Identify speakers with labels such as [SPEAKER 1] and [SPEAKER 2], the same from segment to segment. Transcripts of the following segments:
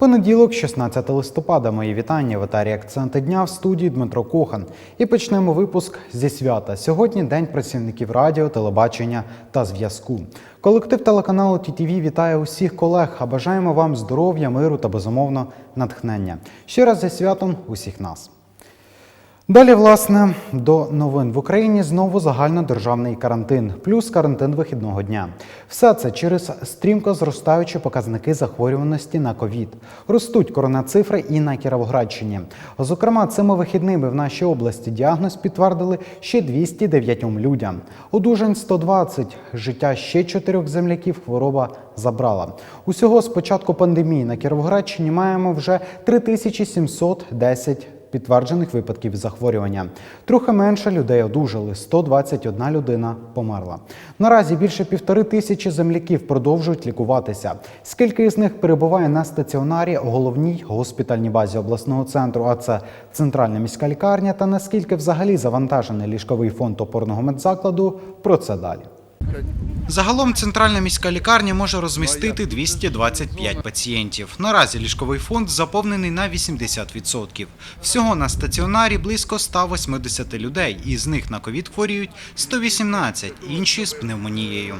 [SPEAKER 1] Понеділок, 16 листопада. Мої вітання в етарі акценти дня в студії Дмитро Кохан. І почнемо випуск зі свята. Сьогодні день працівників радіо, телебачення та зв'язку. Колектив телеканалу ТІТВ вітає усіх колег. А бажаємо вам здоров'я, миру та безумовно натхнення. Ще раз зі святом усіх нас. Далі, власне, до новин в Україні знову загальнодержавний карантин, плюс карантин вихідного дня. Все це через стрімко зростаючі показники захворюваності на ковід. Ростуть коронацифри і на Кіровоградщині. Зокрема, цими вихідними в нашій області діагноз підтвердили ще 209 людям. Одужань 120, життя ще чотирьох земляків хвороба забрала. Усього з початку пандемії на Кіровоградщині маємо вже 3710 підтверджених випадків захворювання. Трохи менше людей одужали, 121 людина померла. Наразі більше півтори тисячі земляків продовжують лікуватися. Скільки із них перебуває на стаціонарі у головній госпітальній базі обласного центру, а це центральна міська лікарня, та наскільки взагалі завантажений ліжковий фонд опорного медзакладу, про це далі. Загалом центральна міська лікарня може розмістити 225 пацієнтів. Наразі ліжковий фонд заповнений на 80%. Всього на стаціонарі близько 180 людей, із них на ковід хворіють 118, інші з пневмонією.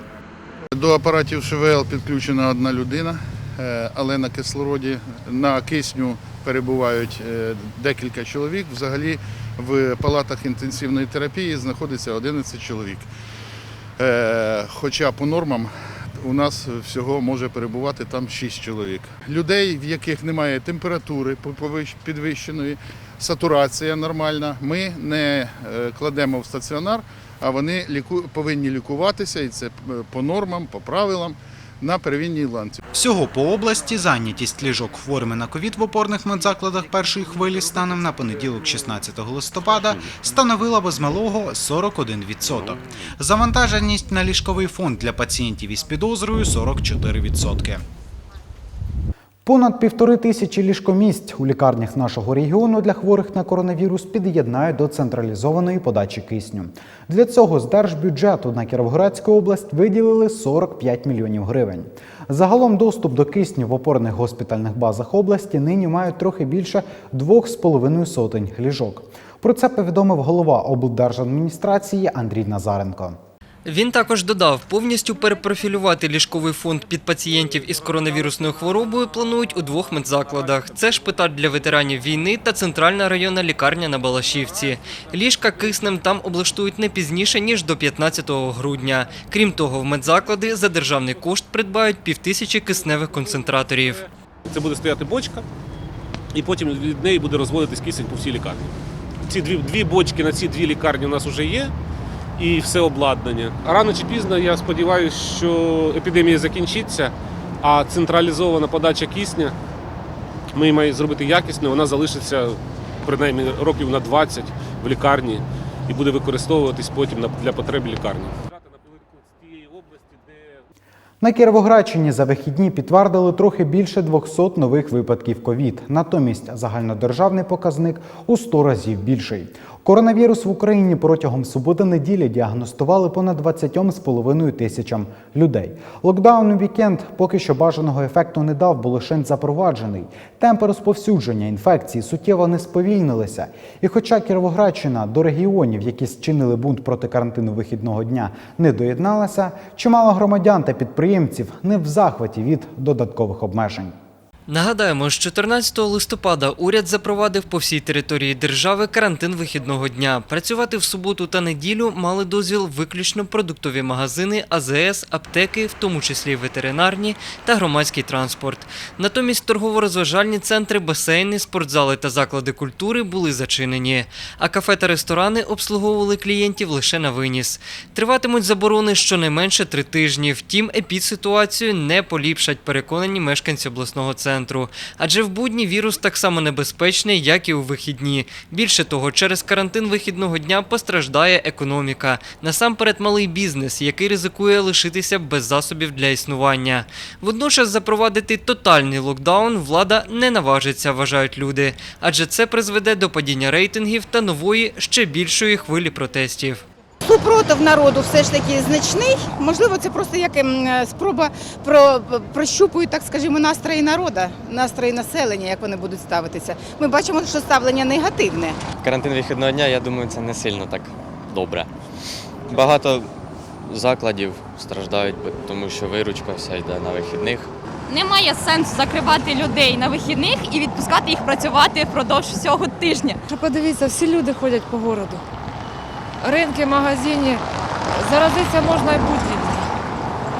[SPEAKER 2] До апаратів ШВЛ підключена одна людина, е, але на кислороді, на кисню перебувають е, декілька чоловік. Взагалі в палатах інтенсивної терапії знаходиться 11 чоловік. Е, Хоча по нормам у нас всього може перебувати там 6 чоловік. Людей, в яких немає температури підвищеної, сатурація нормальна, ми не е, кладемо в стаціонар, а вони повинні лікуватися, і це е, по нормам, по правилам на первинній ланці.
[SPEAKER 1] Всього по області зайнятість ліжок хворими на ковід в опорних медзакладах першої хвилі станом на понеділок 16 листопада становила без малого 41%. Завантаженість на ліжковий фонд для пацієнтів із підозрою 44%. Понад півтори тисячі ліжкомісць у лікарнях нашого регіону для хворих на коронавірус під'єднають до централізованої подачі кисню. Для цього з держбюджету на Кіровоградську область виділили 45 мільйонів гривень. Загалом доступ до кисню в опорних госпітальних базах області нині мають трохи більше двох з половиною сотень ліжок. Про це повідомив голова облдержадміністрації Андрій Назаренко.
[SPEAKER 3] Він також додав, повністю перепрофілювати ліжковий фонд під пацієнтів із коронавірусною хворобою планують у двох медзакладах. Це шпиталь для ветеранів війни та центральна районна лікарня на Балашівці. Ліжка киснем там облаштують не пізніше ніж до 15 грудня. Крім того, в медзаклади за державний кошт придбають півтисячі кисневих концентраторів.
[SPEAKER 4] Це буде стояти бочка, і потім від неї буде розводитись кисень по всій лікарні. Ці дві, дві бочки на ці дві лікарні у нас вже є, і все обладнання. Рано чи пізно я сподіваюся, що епідемія закінчиться, а централізована подача кисня, ми її маємо зробити якісно, вона залишиться принаймні років на 20 в лікарні і буде використовуватись потім для потреб лікарні.
[SPEAKER 1] На Кіровоградщині за вихідні підтвердили трохи більше 200 нових випадків ковід. Натомість загальнодержавний показник у 100 разів більший. Коронавірус в Україні протягом суботи-неділі діагностували понад 20,5 тисячам людей. Локдаун вікенд поки що бажаного ефекту не дав, бо лише запроваджений. Темпи розповсюдження інфекції суттєво не сповільнилися. І хоча Кіровоградщина до регіонів, які зчинили бунт проти карантину вихідного дня, не доєдналася, чимало громадян та підприємців не в захваті від додаткових обмежень.
[SPEAKER 3] Нагадаємо, з 14 листопада уряд запровадив по всій території держави карантин вихідного дня. Працювати в суботу та неділю мали дозвіл виключно продуктові магазини, АЗС, аптеки, в тому числі ветеринарні та громадський транспорт. Натомість торгово-розважальні центри, басейни, спортзали та заклади культури були зачинені. А кафе та ресторани обслуговували клієнтів лише на виніс. Триватимуть заборони щонайменше три тижні. Втім, епідситуацію не поліпшать, переконані мешканці обласного центру. Адже в будні вірус так само небезпечний, як і у вихідні. Більше того, через карантин вихідного дня постраждає економіка. Насамперед, малий бізнес, який ризикує лишитися без засобів для існування. Водночас запровадити тотальний локдаун влада не наважиться, вважають люди, адже це призведе до падіння рейтингів та нової ще більшої хвилі протестів.
[SPEAKER 5] Супротив народу все ж таки значний. Можливо, це просто як ем, е, спроба про прощупують, так скажімо, настрої народу, настрої населення, як вони будуть ставитися. Ми бачимо, що ставлення негативне.
[SPEAKER 6] Карантин вихідного дня, я думаю, це не сильно так добре. Багато закладів страждають, тому що виручка вся йде на вихідних.
[SPEAKER 7] Немає сенсу закривати людей на вихідних і відпускати їх працювати впродовж всього тижня.
[SPEAKER 8] Подивіться, всі люди ходять по городу. Ринки, магазині. Заразитися можна і будь-де.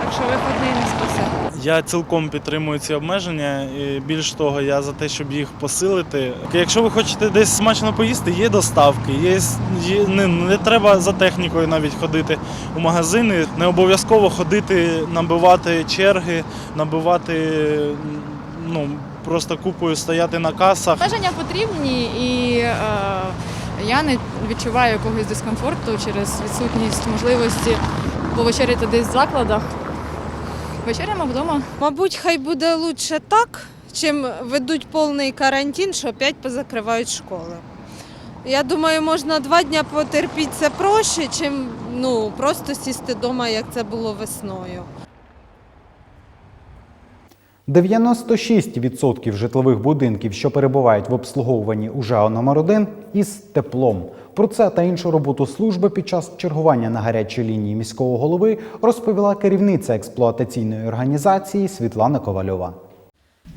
[SPEAKER 8] Так що виходний не спасе.
[SPEAKER 9] Я цілком підтримую ці обмеження. І більш того, я за те, щоб їх посилити. Якщо ви хочете десь смачно поїсти, є доставки. Є, є не, не треба за технікою навіть ходити у магазини. Не обов'язково ходити, набивати черги, набивати ну просто купою стояти на касах.
[SPEAKER 8] Обмеження потрібні і е, я не відчуваю якогось дискомфорту через відсутність можливості повечеряти десь в закладах. Вечеряємо вдома.
[SPEAKER 10] Мабуть, хай буде лучше так, чим ведуть повний карантин, що опять позакривають школи. Я думаю, можна два дні потерпіти це проще, чим ну, просто сісти вдома, як це було весною.
[SPEAKER 1] 96% житлових будинків, що перебувають в обслуговуванні уже номер 1 із теплом. Про це та іншу роботу служби під час чергування на гарячій лінії міського голови розповіла керівниця експлуатаційної організації Світлана Ковальова.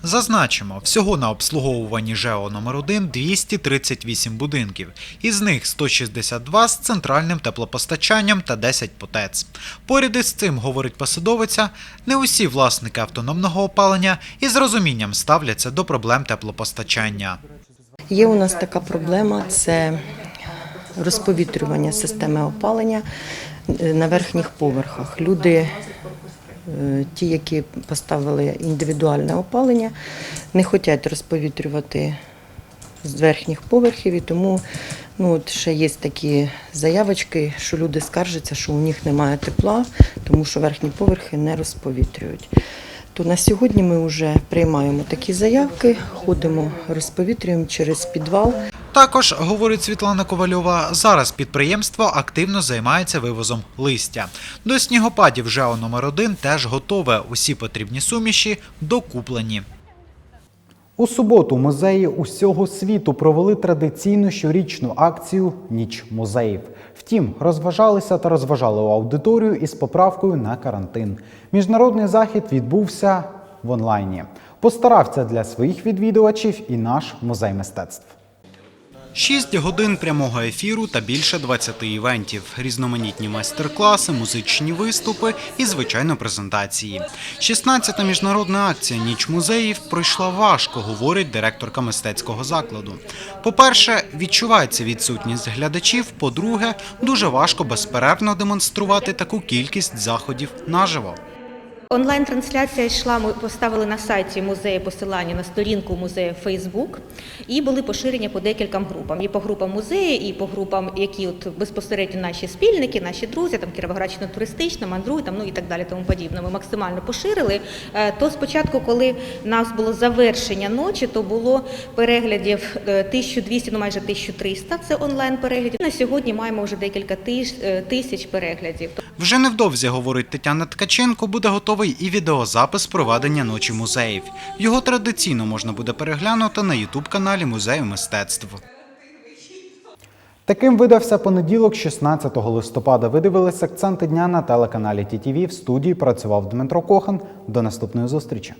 [SPEAKER 11] Зазначимо, всього на обслуговуванні ЖЕО номер 1 238 будинків, із них 162 з центральним теплопостачанням та 10 по ТЕЦ. Поряд із цим, говорить посадовиця, не усі власники автономного опалення із розумінням ставляться до проблем теплопостачання.
[SPEAKER 12] Є у нас така проблема це розповітрювання системи опалення е, на верхніх поверхах. Люди, ті, які поставили індивідуальне опалення, не хочуть розповітрювати з верхніх поверхів, і тому ну, от ще є такі заявочки, що люди скаржаться, що у них немає тепла, тому що верхні поверхи не розповітрюють. То на сьогодні ми вже приймаємо такі заявки, ходимо, розповітрюємо через підвал.
[SPEAKER 11] Також, говорить Світлана Ковальова, зараз підприємство активно займається вивозом листя. До снігопадів ЖЕО номер 1 теж готове. Усі потрібні суміші докуплені.
[SPEAKER 1] У суботу музеї усього світу провели традиційну щорічну акцію Ніч музеїв. Втім, розважалися та розважали аудиторію із поправкою на карантин. Міжнародний захід відбувся в онлайні. Постарався для своїх відвідувачів і наш музей мистецтв.
[SPEAKER 11] 6 годин прямого ефіру та більше 20 івентів, різноманітні майстер-класи, музичні виступи і, звичайно, презентації. 16-та міжнародна акція Ніч музеїв пройшла важко, говорить директорка мистецького закладу. По-перше, відчувається відсутність глядачів. По-друге, дуже важко безперервно демонструвати таку кількість заходів наживо.
[SPEAKER 13] Онлайн-трансляція йшла, ми поставили на сайті музею посилання на сторінку музею Facebook і були поширені по декільком групам. І по групам музею, і по групам, які от безпосередньо наші спільники, наші друзі, там Кіровоградщина туристична, мандруй, там ну і так далі, тому подібне. Ми максимально поширили. Е, То спочатку, коли у нас було завершення ночі, то було переглядів е, 1200, ну майже 1300, це онлайн переглядів. На сьогодні маємо вже декілька е, тисяч переглядів.
[SPEAKER 11] Вже невдовзі, говорить Тетяна Ткаченко, буде готовий і відеозапис проведення ночі музеїв. Його традиційно можна буде переглянути на ютуб-каналі Музею мистецтв.
[SPEAKER 1] Таким видався понеділок, 16 листопада. Ви дивились акценти дня на телеканалі ТІТІВІ. В студії працював Дмитро Кохан. До наступної зустрічі.